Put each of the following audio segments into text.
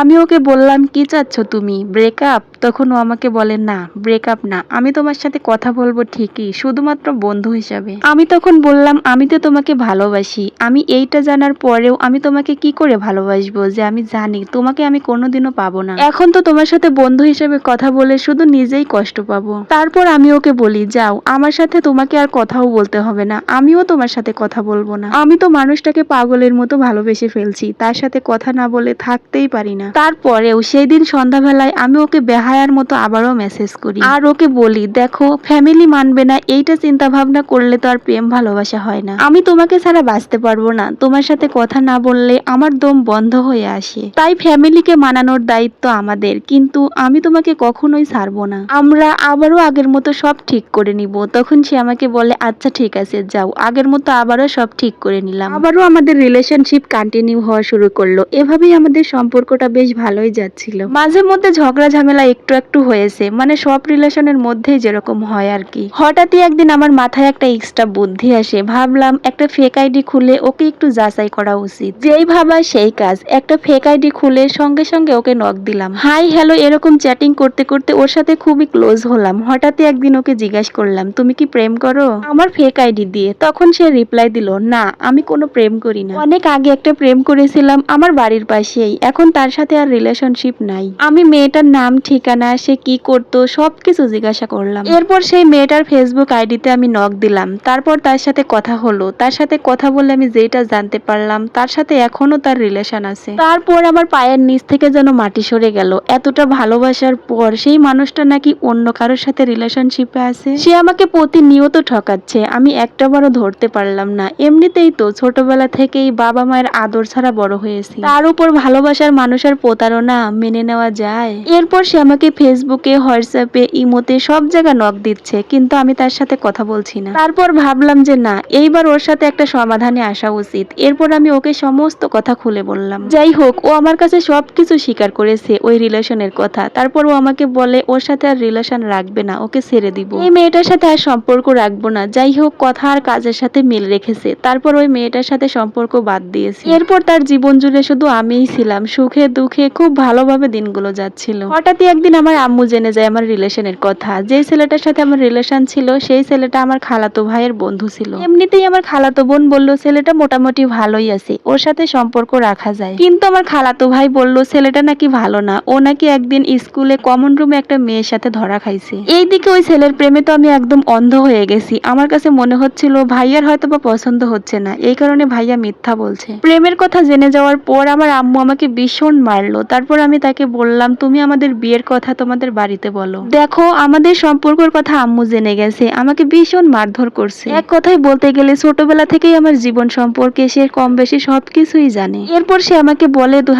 আমি ওকে বললাম, কি চাচ্ছ তুমি? ব্রেকআপ তখন ও আমাকে বলে, না ব্রেকআপ না। আমি তোমার সাথে কথা বলব ঠিকই, শুধুমাত্র বন্ধু হিসাবে। আমি তখন বললাম, আমি তো তোমাকে ভালোবাসি। আমি এইটা জানার পরেও আমি তোমাকে কি করে ভালোবাসবো যে আমি জানি, তোমাকে আমি কোনোদিনও পাবো না। এখন তো তোমার সাথে বন্ধু হিসেবে কথা বলে শুধু নিজেই কষ্ট পাবো। তারপর আমি ওকে বলি, যাও, আমার সাথে তোমাকে আর কথাও বলতে হবে না। আমিও তোমার সাথে কথা বলব না। আমি তো মানুষটাকে পাগলের মতো ভালোবেসে ফেলছি। তার সাথে কথা না বলে থাকতেই পারি না। তারপরেও সেই দিন সন্ধ্যাবেলায় আমি ওকে বেহায়ার মতো আবারও মেসেজ করি। আর ওকে বলি, দেখো ফ্যামিলি মানবে না, এইটা চিন্তা ভাবনা করলে তো আর প্রেম ভালোবাসা হয় না। আমি তোমাকে ছাড়া বাঁচতে পারব না। তোমার সাথে কথা না বললে আমার দম বন্ধ হয়ে আসে। তাই ফ্যামিলিকে মানানোর দায়িত্ব আমাদের। কিন্তু আমি তোমাকে কখনোই ছাড়বো না। আমরা আবারও আগের মতো সব ঠিক করে নিব। তখন সে আমাকে বলে আচ্ছা ঠিক আছে, যাও। আগের মতো আবারও সব ঠিক করে নিলাম। আবারও আমাদের রিলেশনশিপ কন্টিনিউ হওয়া শুরু করল। এভাবেই আমাদের সম্পর্কটা বেশ ভালোই যাচ্ছিল। মাঝে মধ্যে ঝগড়া ঝামেলা একটু একটু হয়েছে মানে সব রিলেশনের মধ্যেই যেরকম হয় আর কি। হঠাৎই একদিন আমার মাথায় একটা এক্সট্রা বুদ্ধি আসে, ভাবলাম একটা ফেক আইডি খুলে ওকে একটু যাচাই করা উচিত। যেই ভাবা সেই কাজ, একটা ফেক আইডি খুলে সঙ্গে সঙ্গে ওকে নক দিলাম। হাই হ্যালো এরকম চ্যাটিং করতে করতে ওর সাথে খুবই ক্লোজ হলাম। হঠাৎই একদিন ওকে জিজ্ঞাসা করলাম, তুমি কি প্রেম করো? আমার ফেক আইডি দিয়ে তখন সে রিপ্লাই দিল, না, আমি কোনো প্রেম করি না। অনেক আগে একটা প্রেম করেছিলাম আমার বাড়ির পাশেই, এখন তার সাথে আর রিলেশনশিপ নাই। আমি মেয়েটার নাম, ঠিকানা, সে কি করতো, সবকিছু জিজ্ঞাসা করলাম। এরপর সেই মেয়েটার ফেসবুক আইডিতে আমি নক দিলাম। তারপর তার সাথে কথা হলো। তার সাথে কথা বলে আমি যেটা জানতে পারলাম, তার সাথে এখনও তার রিলেশন আছে। তারপর আমার পায়ের নিচ থেকে যেন মাটি সরে গেল। এতটা ভালোবাসার পর সেই মানুষটা নাকি অন্য কারোর সাথে রিলেশনশিপে আছে? সে আমাকে প্রতিনিয়ত ঠকাচ্ছে। আমি একটা একটাবারও ধরতে পারলাম না। এমনিতেই তো ছোটবেলা থেকেই বাবা মায়ের আদর ছাড়া বড় হয়েছি। তার উপর ভালোবাসার মানুষের প্রতারণা মেনে নেওয়া যায়। এরপর সে আমাকে ফেসবুকে হোয়াটসঅ্যাপে ইমোতে সব জায়গায় নক দিচ্ছে, কিন্তু আমি তার সাথে কথা বলছি না। তারপর ভাবলাম যে না, এইবার ওর সাথে একটা সমাধানে আসা উচিত। এরপর আমি ওকে সমস্ত কথা খুলে বললাম। যাই হোক, ও আমার কাছে সবকিছু স্বীকার করেছে ওই রিলেশনের কথা। তারপর ও আমাকে বলে, ওর সাথে আর রিলেশন রাখবে না, ওকে ছেড়ে দিব। এই মেয়েটার সাথে আর সম্পর্ক রাখব না। যাই হোক, কথা আর কাজের সাথে মিল রেখেছে। তারপর ওই মেয়েটার সাথে সম্পর্ক বাদ দিয়েছে। এরপর তার জীবন জুড়ে শুধু আমিই ছিলাম। সুখে, দুঃখে খুব ভালোভাবে দিনগুলো যাচ্ছিল। হঠাৎই একদিন আমার আম্মু জেনে যায় আমার রিলেশনের কথা। যে ছেলেটার সাথে আমার রিলেশন ছিল, সেই ছেলেটা আমার খালাতো ভাইয়ের বন্ধু ছিল। এমনিতেই আমার খালাতো বোন বলল, ছেলেটা মোটামুটি ভালোই আছে, ওর সাথে সম্পর্ক রাখা যায়। কিন্তু আমার খালাতো ভাই বলল, ছেলেটা নাকি ভালো না, ও নাকি একদিন স্কুলে কমন রুমে একটা মেয়ের সাথে ধরা খাইছে। এইদিকে ওই ছেলের প্রেমে তো আমি একদম অন্ধ হয়ে গেছি। আমার কাছে মনে হচ্ছিল, ভাইয়ার হয়তো বা পছন্দ হচ্ছে না, এই কারণে ভাইয়া মিথ্যা বলছে। প্রেমের কথা জেনে যাওয়ার পর আমার আম্মু আমাকে ভীষণ মারলো তারপর আমি তাকে বললাম, তুমি আমাদের বিয়ের কথা তোমাদের বাড়িতে বলো। দেখো, আমাদের সম্পর্কের কথা আম্মু জেনে গেছে। আমাকে ভীষণ মারধর করছে। এক কথায় বলতে গেলে ছোটবেলা থেকেই আমার জীবন সম্পর্কে সে কম বেশি সবকিছুই জানে। এরপর সে আমাকে বলে দু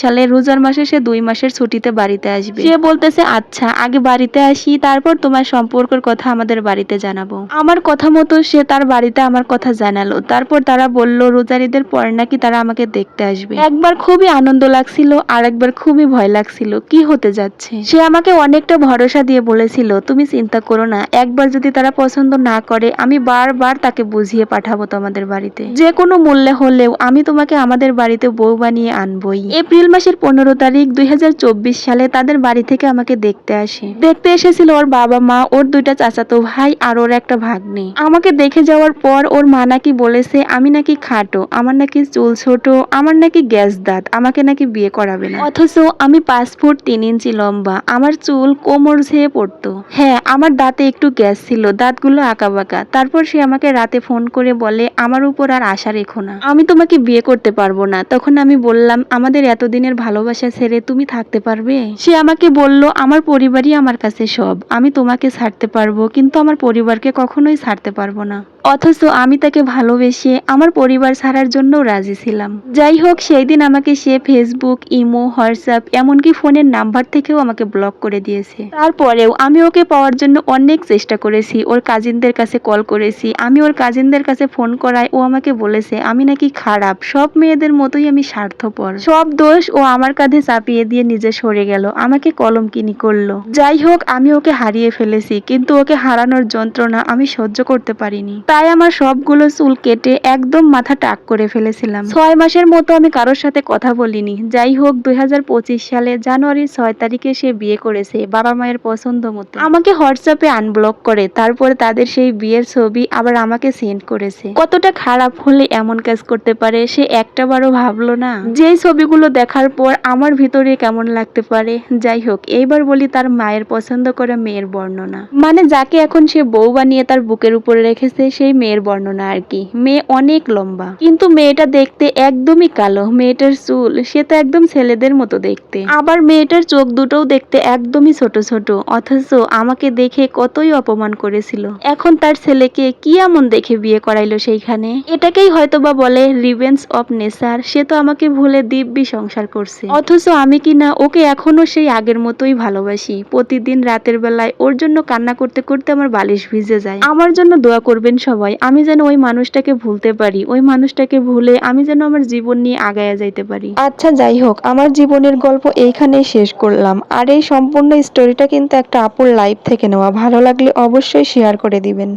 সালে রোজার মাসে সে দুই মাসের ছুটিতে বাড়িতে আসবে। সে বলতেছে আচ্ছা আগে বাড়িতে আসি, তারপর তোমার সম্পর্কের কথা আমাদের বাড়িতে জানাব। আমার কথা মতো সে তার বাড়িতে আমার কথা জানালো। তারপর তারা বলল, রোজার ঈদের পর নাকি তারা আমাকে দেখতে আসবে। একবার খুবই আনন্দ লাগছিল আর একবার খুবই ভয় লাগছিল, কি হতে যাচ্ছে? সে আমাকে অনেকটা ভরসা দিয়ে বলেছিল, তুমি চিন্তা করো না, একবার যদি তারা পছন্দ না করে, আমি বারবার তাকে বুঝিয়ে পাঠাবো তোমাদের বাড়িতে। যে কোনো মূল্যে হলেও আমি তোমাকে আমাদের বাড়িতে বউ বানিয়ে আনবই। এপ্রিল মাসের পনেরো তারিখ দুই সালে তাদের বাড়ি থেকে আমাকে দেখতে আসে। দেখতে এসেছিল ওর বাবা মা, ওর দুইটা চাচাতো ভাই আর ওর একটা ভাগ্নে। আমাকে দেখে যাওয়ার পর ওর মা নাকি বলেছে, আমি নাকি খাটো, আমার নাকি চুল ছোট, আমার নাকি গ্যাস দাঁত, আমাকে নাকি বিয়ে করাবে না। অথচ আমি পাঁচ ফুট তিন ইঞ্চি লম্বা, আমার চুল কোমর ঝেয়ে পড়তো। হ্যাঁ আমার দাঁতে একটু গ্যাস ছিল, দাঁতগুলো আঁকা বাঁকা তারপর সে আমাকে রাতে ফোন করে বলে, আমার উপর আর আশা রেখো না। আমি তোমাকে বিয়ে করতে পারব না। তখন আমি বললাম, আমাদের এতদিনের ভালোবাসা ছেড়ে তুমি থাকতে পারবে? সে আমাকে বলল, আমার পরিবারই আমার কাছে সব। আমি তোমাকে ছাড়তে পারব, কিন্তু আমার পরিবারকে কখনোই ছাড়তে পারব না। অথচ আমি তাকে ভালোবেসে আমার পরিবার ছাড়ার জন্য রাজি ছিলাম। যাই হোক সেই দিন আমাকে সে ফেসবুক ইমো হোয়াটসঅ্যাপ এমনকি ফোনের নাম্বার থেকেও আমাকে ব্লক করে দিয়েছে। তারপরেও আমি ওকে পাওয়ার জন্য অনেক চেষ্টা করেছি, ওর কাজিনদের কাছে কল করেছি, আমি ওর কাজিনদের কাছে ফোন করায়, ও আমাকে বলেছে, আমি নাকি খারাপ, সব মেয়েদের মতোই আমি স্বার্থপর। সব দোষ ও আমার কাঁধে চাপিয়ে দিয়ে নিজে সরে গেল, আমাকে কলম কিনি করল। যাই হোক, আমি ওকে হারিয়ে ফেলেছি, কিন্তু ওকে হারানোর যন্ত্রণা আমি সহ্য করতে পারিনি। তাই আমার সবগুলো চুল কেটে একদম মাথা টাক করে ফেলেছিলাম। ছয় মাসের মতো আমি কারোর সাথে কথা বলিনি। যাই হোক, দুই সালে জানুয়ারির ছয় তারিখে সে বিয়ে করেছে বাবা মায়ের পছন্দ মতো। আমাকে হোয়াটসঅ্যাপে আনব্লক করে, তারপরে তাদের সেই বিয়ের ছবি আবার আমাকে সেন্ড করেছে। কতটা খারাপ হলে এমন কাজ করতে পারে, সে একটা বারও ভাবলো না। যেই ছবিগুলো দেখার পর আমার ভিতরে কেমন লাগতে পারে? যাই হোক, এইবার বলি তার মায়ের পছন্দ করা মেয়ের বর্ণনা। মানে যাকে এখন সে বউ বানিয়ে তার বুকের উপরে রেখেছে সেই মেয়ের বর্ণনা আর কি। মেয়ে অনেক লম্বা। কিন্তু মেয়েটা দেখতে একদমই কালো। মেয়েটার চুল, সে তো একদম ছেলেদের মতো দেখতে। আবার মেয়েটার চোখ দুটোও দেখতে একদমই ছোট ছোট। অথচ আমাকে দেখে কতই অপমান করেছিল। এখন তার ছেলেকে কি এমন দেখে বিয়ে করাইলো সেইখানে? এটাকেই হয়তোবা বলে রিভেন্স অফ নেচার সে তো আমাকে ভুলে দিব্যি সংসার করছে। অথচ আমি কি না ওকে এখনও সেই আগের মতোই ভালোবাসি। প্রতিদিন রাতের বেলায় ওর জন্য কান্না করতে করতে আমার বালিশ ভিজে যায়। আমার জন্য দোয়া করবেন সবাই আমি যেন ওই মানুষটাকে ভুলতে পারি, ওই মানুষটাকে ভুলে আমি যেন আমার জীবন নিয়ে আগায় যাইতে পারি। আচ্ছা যাই হোক, আমার জীবনের গল্প এইখানেই শেষ করলাম। আর এই সম্পূর্ণ স্টোরিটা কিন্তু একটা আপুর লাইফ থেকে নেওয়া। ভালো লাগলে অবশ্যই শেয়ার করে দিবেন।